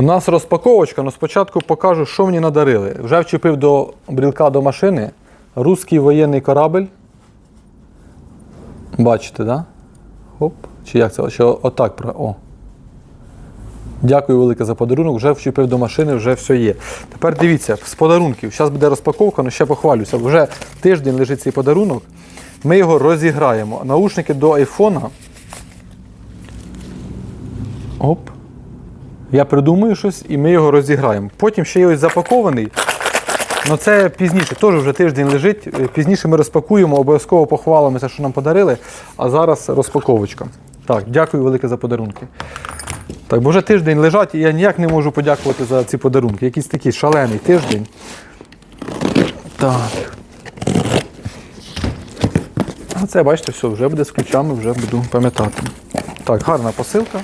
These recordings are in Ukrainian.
У нас розпаковочка, але спочатку покажу, що мені надарили. Вже вчепив до брілка до машини русський воєнний корабль. Бачите? Да? Хоп. Чи як це? Чи отак? про- О. Дякую велике за подарунок. Вже вчепив до машини, вже все є. Тепер дивіться, з подарунків. Зараз буде розпаковка, але ще похвалюся. Вже тиждень лежить цей подарунок. Ми його розіграємо. Наушники до айфона. Оп. Я придумаю щось і ми його розіграємо. Потім ще є ось запакований. Ну це пізніше, теж вже тиждень лежить. Е, Пізніше ми розпакуємо, обов'язково похвалимося, що нам подарили. А зараз розпаковочка. Так, дякую велике за подарунки. Так, бо вже тиждень лежать, і я ніяк не можу подякувати за ці подарунки. Якийсь такий шалений тиждень. Так. А це, бачите, все, вже буде з ключами, вже буду пам'ятати. Так, гарна посилка.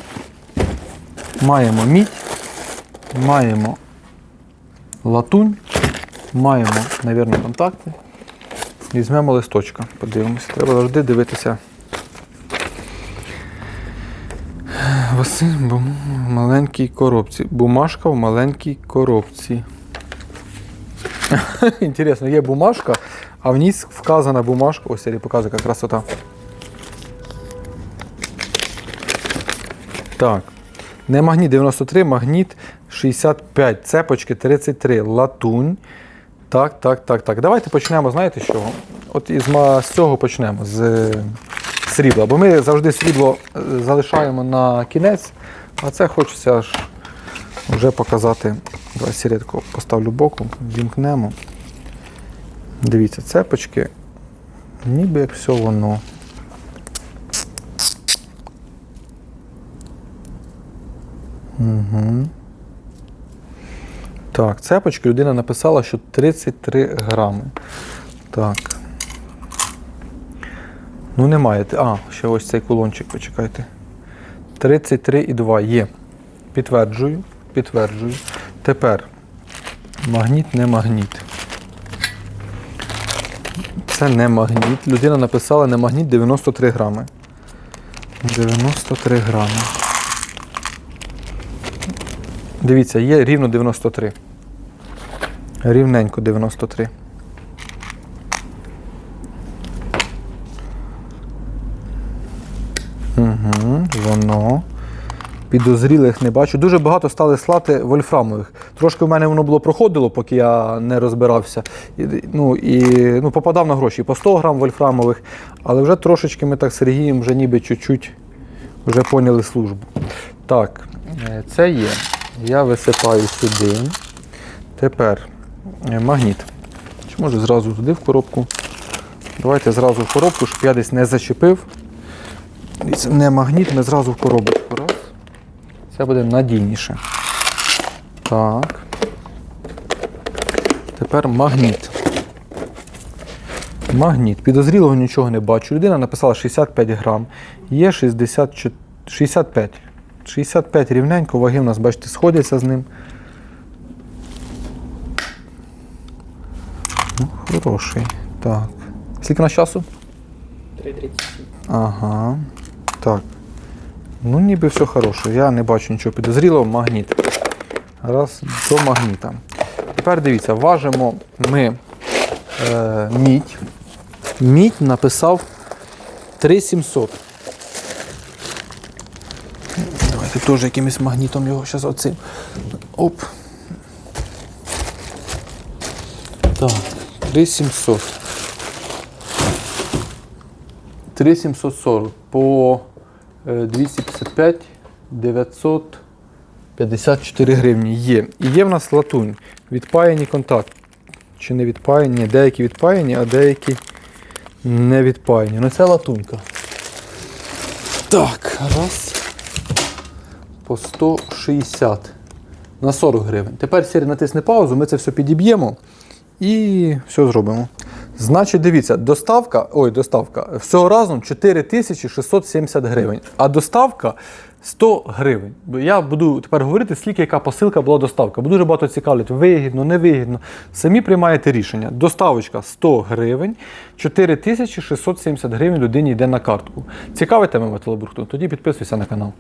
Маємо мідь, маємо латунь, маємо, мабуть, контакти. Візьмемо листочка, подивимося. Треба завжди дивитися. Василь в маленькій коробці. Бумажка в маленькій коробці. Інтересно, є бумажка, а в ній вказана бумажка. Ось я показую, яка красота. Так. Не магніт 93, магніт 65, цепочки 33, латунь. Так, так, так, так. Давайте почнемо, знаєте чого? От із з цього почнемо, з срібла. Бо ми завжди срібло е, залишаємо на кінець, а це хочеться аж вже показати. Давай сірідку поставлю боком, вімкнемо. Дивіться, цепочки, ніби як все воно. Угу. Так, цепочки людина написала, що 33 грами. Так. Ну, немає. А, ще ось цей кулончик, почекайте. 33,2 є. Підтверджую, підтверджую. Тепер магніт, не магніт. Це не магніт. Людина написала не магніт 93 грами. 93 грами. Дивіться, є рівно 93. Рівненько 93. Угу, воно. Підозрілих не бачу. Дуже багато стали слати вольфрамових. Трошки в мене воно було проходило, поки я не розбирався. І, ну, і ну, попадав на гроші по 100 грам вольфрамових, але вже трошечки ми так з Сергієм вже ніби чуть-чуть вже поняли службу. Так, е, це є. Я висипаю сюди. Тепер е, магніт. Чи може зразу туди в коробку? Давайте зразу в коробку, щоб я десь не зачепив. Не магніт, ми зразу в коробочку. Раз. Це буде надійніше. Так. Тепер магніт. Магніт. Підозрілого нічого не бачу. Людина написала 65 грам. Є 64, 65. 65 рівненько, ваги в нас, бачите, сходяться з ним. Ну, хороший. Так. Скільки на часу? 3.37. Ага. Так. Ну, ніби все хороше. Я не бачу нічого підозрілого. Магніт. Раз до магніта. Тепер дивіться, важимо ми е, мідь. Мідь написав 3700. Давайте теж якимось магнітом його зараз оцим. Оп. Так, 3700. 3740 по е, 255 954 гривні є. І є в нас латунь. Відпаяні контакт. Чи не відпаяні? Ні, Деякі відпаяні, а деякі не відпаяні. Ну це латунька. Так, раз. По 160 на 40 гривень. Тепер Сірі натисне паузу, ми це все підіб'ємо і все зробимо. Значить, дивіться, доставка, ой, доставка, всього разом 4670 гривень, а доставка 100 гривень. Я буду тепер говорити, скільки яка посилка була доставка. Бо дуже багато цікавлять, вигідно, невигідно. Самі приймаєте рішення. Доставочка 100 гривень, 4670 гривень людині йде на картку. Цікавить тебе металобрухту? Тоді підписуйся на канал.